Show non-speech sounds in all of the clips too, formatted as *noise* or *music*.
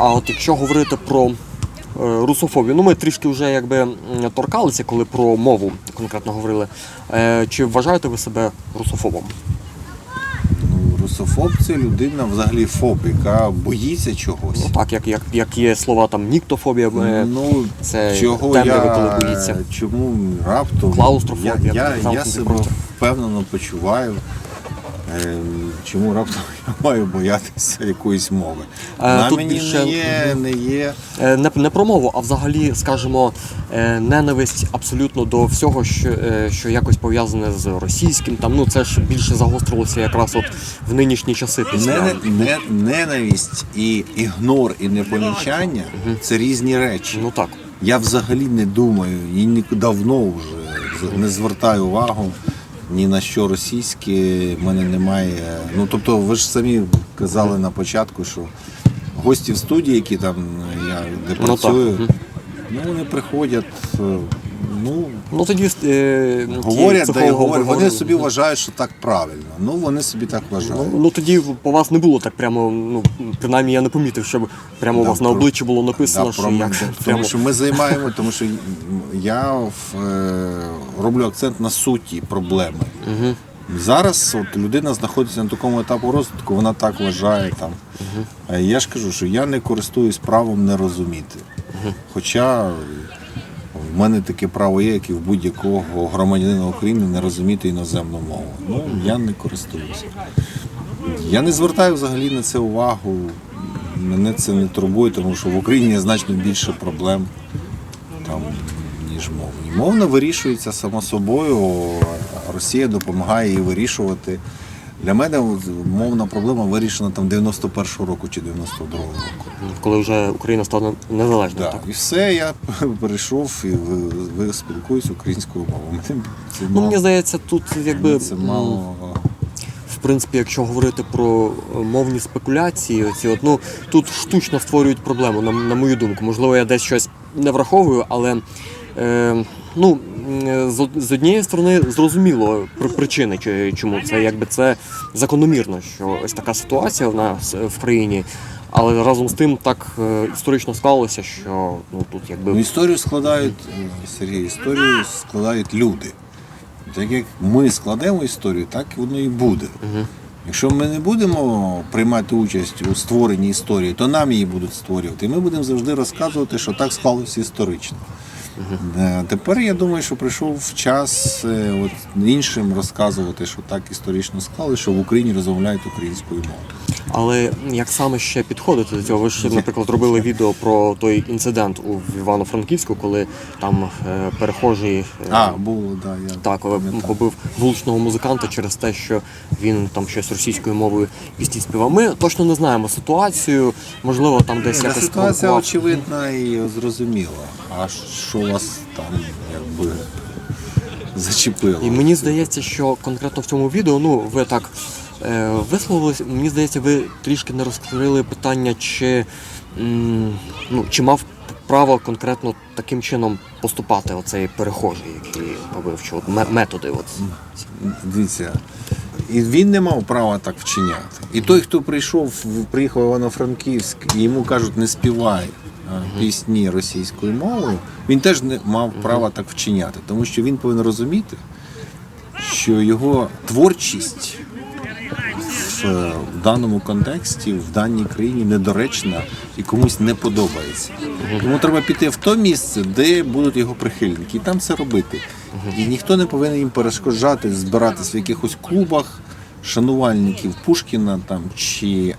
А от якщо говорити про е, русофобію, ну ми трішки вже якби торкалися, коли про мову конкретно говорили. Е, Чи вважаєте ви себе русофобом? Русофоб це людина взагалі фоб, яка боїться чогось. Ну так, як, як, як є слова там ніктофобія, е, Ну, це чого темряви, я, коли боїться. Чому раптом Клаустрофобія, я, я, я себе впевнено почуваю. Ем, Чому раптом *laughs* я маю боятися якоїсь мови? Е, Вона тут мені більше- не є, не є. Е, Не, не про мову, а взагалі, скажімо, е, ненависть абсолютно до всього, що, е, що якось пов'язане з російським. Там ну це ж більше загострилося якраз от в нинішні часи після. Не, не, ненависть і ігнор, і непомічання це різні речі. Ну так. Я взагалі не думаю і давно вже не звертаю увагу ні на що російське. В мене немає. Ну тобто, ви ж самі казали на початку, що гості в студії, які там я де Ну, працюю, ну вони приходять. Ну, Ну тоді е, говорять, да психологи говорять. Вони собі вважають, що так правильно. Ну вони собі так вважають. Ну, ну тоді по вас не було так прямо. Ну принаймні я не помітив, щоб прямо у Да, вас на про- обличчі було написано, Да, що про як мене. прямо. Тому що ми займаємо, тому що я в, е, роблю акцент на суті проблеми. Угу. Зараз от людина знаходиться на такому етапу розвитку, вона так вважає там. А я ж кажу, що я не користуюсь правом не розуміти. Хоча в мене таке право є, як і в будь-якого громадянина України не розуміти іноземну мову. Ну, я не користуюся. Я не звертаю взагалі на це увагу. Мене це не турбує, тому що в Україні є значно більше проблем там, ніж мовні. Мовна вирішується само собою, Росія допомагає її вирішувати. Для мене мовна проблема вирішена там 91-го року чи 92-го року. Коли вже Україна стане незалежною. Да. Так. І все, я *laughs* перейшов і ви, спілкуюсь українською мовою. Мене це Ну мені здається, тут якби це мало. В принципі, якщо говорити про е, мовні спекуляції, оці от, ну, тут штучно створюють проблему, на, на мою думку. Можливо, я десь щось не враховую, але е, ну, з, однієї сторони зрозуміло причини, чому це якби це закономірно, що ось така ситуація в нас е, в країні. Але разом з тим так е, історично склалося, що ну тут якби Ну, історію складають, е, Сергій, історію складають люди. Так як ми складемо історію, так воно і буде. Якщо ми не будемо приймати участь у створенні історії, то нам її будуть створювати. І ми будемо завжди розказувати, що так склалося історично. Е, Тепер я думаю, що прийшов час е, от, іншим розказувати, що так історично склали, що в Україні розмовляють українською мовою. Але як саме ще підходити до цього? Ви ж, наприклад, робили відео про той інцидент у Івано-Франківську, коли там е, перехожий е, А, було, да, я так е, пам'ятаю. побив вуличного музиканта через те, що він там щось російською мовою пісні співав. Ми точно не знаємо ситуацію. Можливо, там десь Та якось ситуація спровокував. очевидна і зрозуміла. А що вас там якби зачепило? І мені здається, що конкретно в цьому відео, ну ви так е, висловились, мені здається, ви трішки не розкрили питання, чи, ну, чи мав право конкретно таким чином поступати оцей перехожий, який побив, що от методи. От. Дивіться, і він не мав права так вчиняти. І той, хто прийшов, приїхав в Івано-Франківськ, і йому кажуть, не співай пісні російською мовою, він теж не мав права так вчиняти, тому що він повинен розуміти, що його творчість в е, даному контексті, в даній країні недоречна і комусь не подобається. Тому треба піти в то місце, де будуть його прихильники, і там це робити. І ніхто не повинен їм перешкоджати збиратись в якихось клубах шанувальників Пушкіна там чи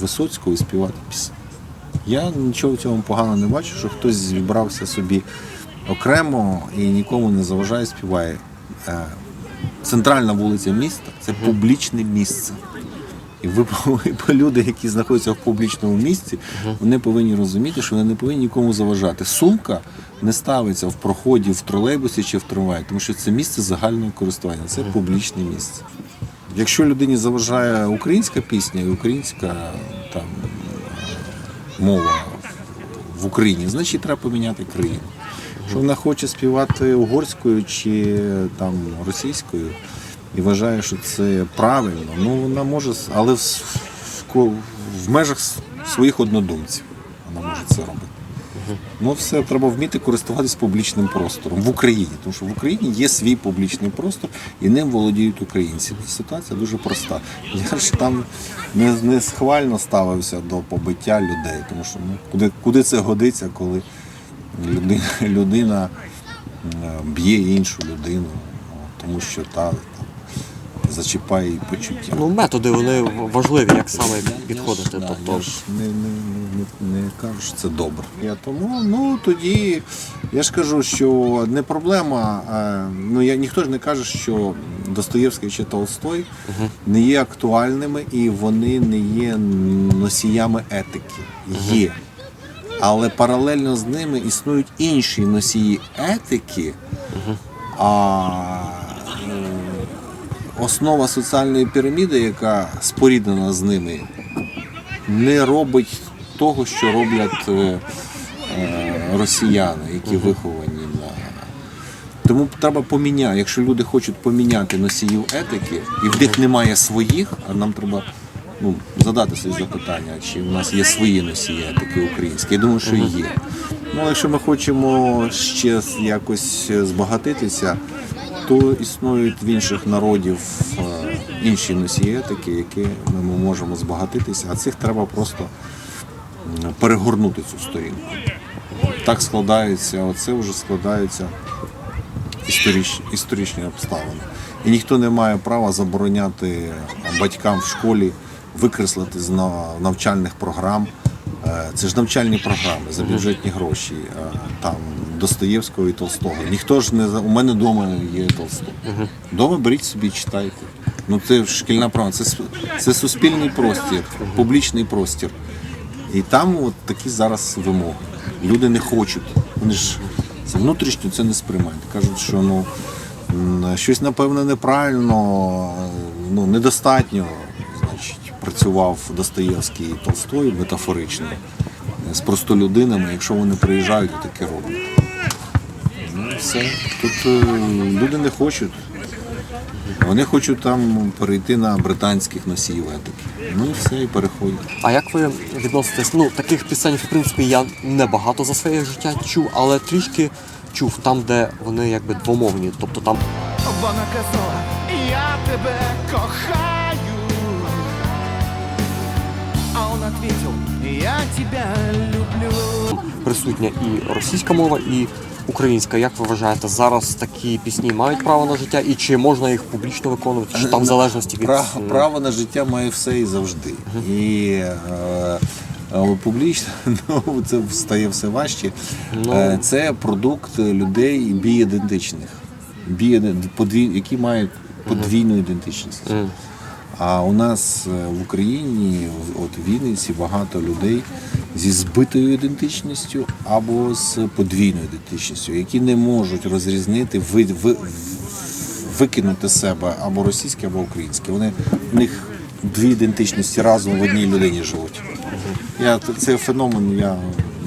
Висоцького і співати пісні. Я нічого в цьому поганого не бачу, що хтось зібрався собі окремо і нікому не заважає, співає. Е, Центральна вулиця міста це публічне місце. І ви люди, які знаходяться в публічному місці, вони повинні розуміти, що вони не повинні нікому заважати. Сумка не ставиться в проході в тролейбусі чи в трамваї, тому що це місце загального користування, це публічне місце. Якщо людині заважає українська пісня і українська там мова в Україні, значить треба поміняти країну. Що вона хоче співати угорською чи там російською і вважає, що це правильно, ну вона може, але в, в, в межах своїх однодумців. вона може це робити. Ну, все треба вміти користуватись публічним простором в Україні, тому що в Україні є свій публічний простор і ним володіють українці. Ситуація дуже проста. Я ж там не, не схвально ставився до побиття людей, тому що ну, куди, куди це годиться, коли людина, людина е, б'є іншу людину, тому що та зачіпає її почуття. Ну, методи вони важливі, як саме підходити. Да, Тобто, я ж не, не, не, не кажу, що це добре. Я тому, ну тоді я ж кажу, що не проблема. Ну я ніхто ж не каже, що Достоєвський чи Толстой не є актуальними і вони не є носіями етики. Є. Але паралельно з ними існують інші носії етики. А е, основа соціальної піраміди, яка споріднена з ними, не робить того, що роблять е, е, росіяни, які виховані на. Тому треба поміняти. Якщо люди хочуть поміняти носіїв етики, і в них немає своїх, а нам треба ну, задати собі запитання, чи в нас є свої носії етики українські. Я думаю, що є. Ну, якщо ми хочемо ще якось збагатитися, то існують в інших народів е, інші носії етики, які ми можемо збагатитися, а цих треба просто перегорнути цю сторінку. Так складається, оце вже складаються історичні, історичні обставини. І ніхто не має права забороняти батькам в школі викреслити з на- навчальних програм. Е, Це ж навчальні програми за бюджетні гроші, е, там Достоєвського і Толстого. Ніхто ж не за- у мене вдома є Толстой. Дома беріть собі, читайте. Ну це шкільна програма, це, це суспільний простір, публічний простір. І там от такі зараз вимоги. Люди не хочуть. Вони ж це внутрішньо це не сприймають. Кажуть, що ну щось напевно неправильно, ну недостатньо. Значить, працював Достоєвський і Толстой метафорично з простолюдинами, якщо вони приїжджають, то таке роблять. Все. Тут е, люди не хочуть. Вони хочуть там перейти на британських носіїв етики. Ну і все, і переходять. А як ви відноситесь? Ну, таких пісень, в принципі, я не багато за своє життя чув, але трішки чув там, де вони якби двомовні. Тобто там Вона казала, я тебе кохаю А он ответил, я тебя люблю присутня і російська мова, і українська. Як ви вважаєте, зараз такі пісні мають право на життя, і чи можна їх публічно виконувати, чи там в залежності від Право, е, право на життя має все і завжди. І е, публічно *laughs* ну, це стає все важче. Ну. Е, це продукт людей біідентичних, біє- які мають подвійну ідентичність. А у нас е, в Україні, от в Вінниці, багато людей зі збитою ідентичністю або з подвійною ідентичністю, які не можуть розрізнити, ви, ви, викинути себе або російське, або українське. Вони в них дві ідентичності разом в одній людині живуть. Я цей феномен я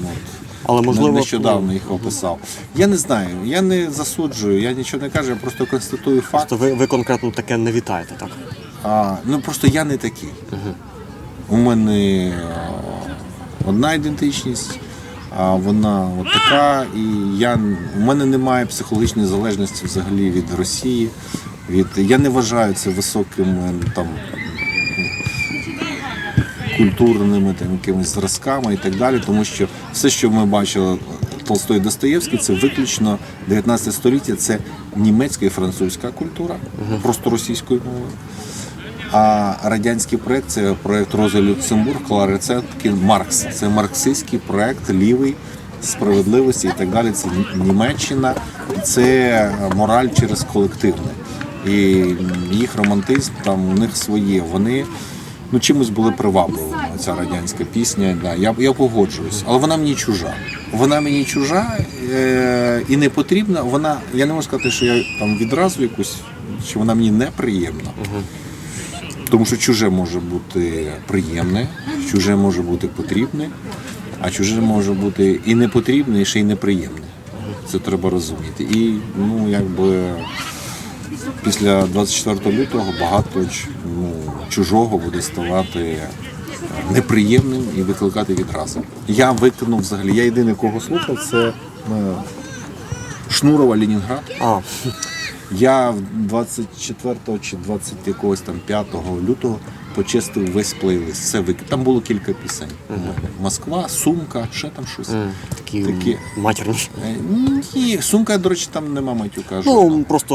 ну, от, Але можливо нещодавно їх описав. Я не знаю, я не засуджую, я нічого не кажу, я просто констатую факт. то ви, ви конкретно таке не вітаєте, так? А, ну просто я не такий. У мене е, одна ідентичність, а вона от така, і я, у мене немає психологічної залежності взагалі від Росії. Від, я не вважаю це високими там, культурними там, якимись зразками і так далі, тому що все, що ми бачили Толстой Достоєвський, це виключно 19 століття, це німецька і французька культура, просто російською мовою. А радянський проект це проект Роза Люксембург, Клари Цеткін, Маркс. Це марксистський проект, лівий, справедливості і так далі. Це Німеччина, це мораль через колективне. І їх романтизм там у них своє. Вони ну, чимось були привабливими, ця радянська пісня. Да, я, я погоджуюсь, але вона мені чужа. Вона мені чужа е- і не потрібна. Вона, я не можу сказати, що я там відразу якусь, що вона мені неприємна. Тому що чуже може бути приємне, чуже може бути потрібне, а чуже може бути і непотрібне, і ще й неприємне. Це треба розуміти. І ну, якби після 24 лютого багато ну, чужого буде ставати неприємним і викликати відразу. Я виконав взагалі, я єдиний, кого слухав, це е, Шнурова Ленінград. Я 24 чи 20 якогось там 5 лютого почистив весь плейлист. Це вик... Там було кілька пісень. Москва, сумка, ще там щось. м, такі, Такі. матерні. Е, Ні, сумка, до речі, там нема матюка. Ну, жодного. просто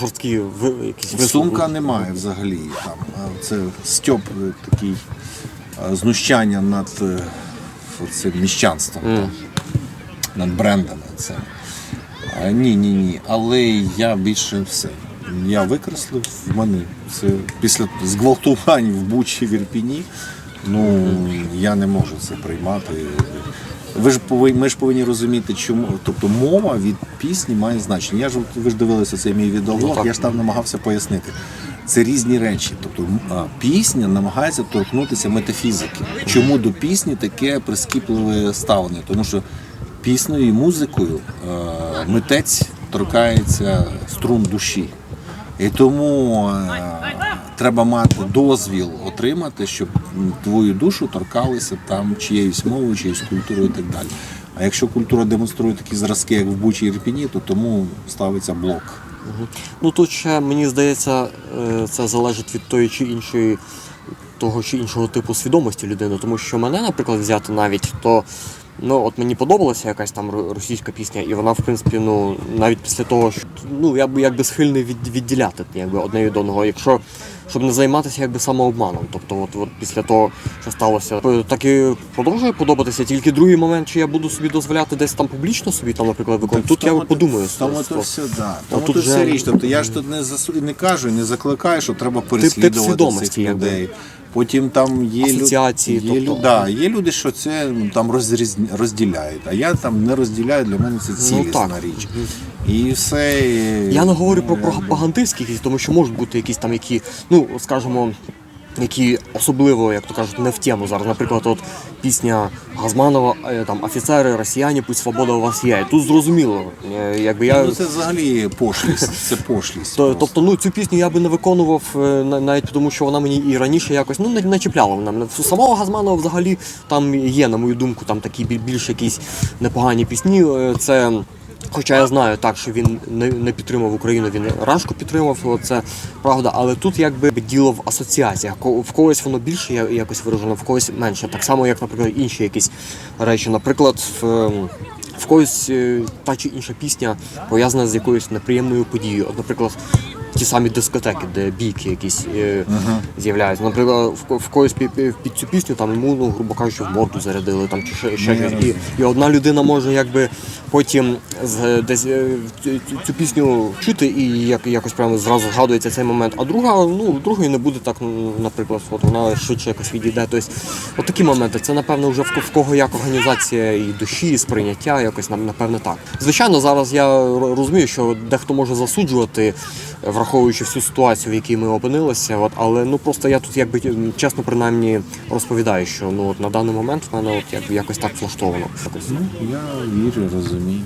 жорсткі якісь. Сумка немає взагалі. Там е, це стьоп е, такий знущання над цим міщанством, там, над брендами. Це. Ні, ні, ні. Але я більше все. Я викреслив в мене. Це після зґвалтувань в Бучі в Ірпіні. Ну я не можу це приймати. Ви ж повинні, ми ж повинні розуміти, чому. Тобто мова від пісні має значення. Я ж ви ж дивилися цей мій відеоблог, Ну, я ж там намагався пояснити. Це різні речі. Тобто пісня намагається торкнутися метафізики. Чому до пісні таке прискіпливе ставлення? Тому що піснею і музикою е, митець торкається струн душі. І тому е, треба мати дозвіл отримати, щоб твою душу торкалися там чиєюсь мовою, чиєюсь культурою і так далі. А якщо культура демонструє такі зразки, як в Бучі і Ірпіні, то тому ставиться блок. Ну тут ще мені здається, е, це залежить від тої чи іншої того чи іншого типу свідомості людини. Тому що мене, наприклад, взяти навіть, то ну от мені подобалася якась там російська пісня, і вона, в принципі, ну навіть після того, що ну я би якби схильний від, відділяти якби одне від одного, якщо щоб не займатися якби самообманом. Тобто, от, от після того, що сталося, е, так і продовжує подобатися. Тільки другий момент, чи я буду собі дозволяти десь там публічно собі там, наприклад, виконувати. Тут я Тому- подумаю. Тому то все, да. Тому тут вся річ. Тобто я ж тут не засу... не кажу, не закликаю, що треба переслідувати цих людей. Потім там є асоціації. Асоціації, є, тобто. да, є люди, що це ну, там розріз... розділяють, а я там не розділяю, для мене це цілісна Ну, річ. І все. Я не говорю про е, пропагандистські тому що можуть бути якісь там, які, ну скажімо, які особливо, як то кажуть, не в тему зараз. Наприклад, от пісня Газманова, е, там офіцери, росіяни, пусть свобода у вас є. Тут зрозуміло, е, якби я. Ну, це взагалі пошлість. Це пошлість. То, тобто, ну цю пісню я би не виконував е, навіть тому, що вона мені і раніше якось ну не, не чіпляла вона. Самого Газманова взагалі там є, на мою думку, там такі біль- більш якісь непогані пісні. Це. Хоча я знаю так, що він не, не підтримав Україну, він Рашку підтримав, це правда. Але тут якби діло в асоціаціях. В когось воно більше якось виражено, в когось менше. Так само, як, наприклад, інші якісь речі. Наприклад, в, в когось е, та чи інша пісня пов'язана з якоюсь неприємною подією. От, наприклад, ті самі дискотеки, де бійки якісь е, з'являються. Наприклад, в, в когось під, цю пісню там йому, ну, грубо кажучи, в морду зарядили там чи ще, ще щось. І, і одна людина може якби потім з, десь е, цю, цю- пісню чути і як, якось прямо зразу згадується цей момент. А друга, ну, другої не буде так, ну, наприклад, от вона швидше якось відійде. Тобто, от такі моменти. Це напевно вже в, ко- в кого як організація і душі, і сприйняття, якось напевне так. Звичайно, зараз я розумію, що дехто може засуджувати, враховуючи всю ситуацію, в якій ми опинилися. От, але ну просто я тут якби чесно принаймні розповідаю, що ну от на даний момент в мене от як, якось так влаштовано. Ну, я вірю, розумію.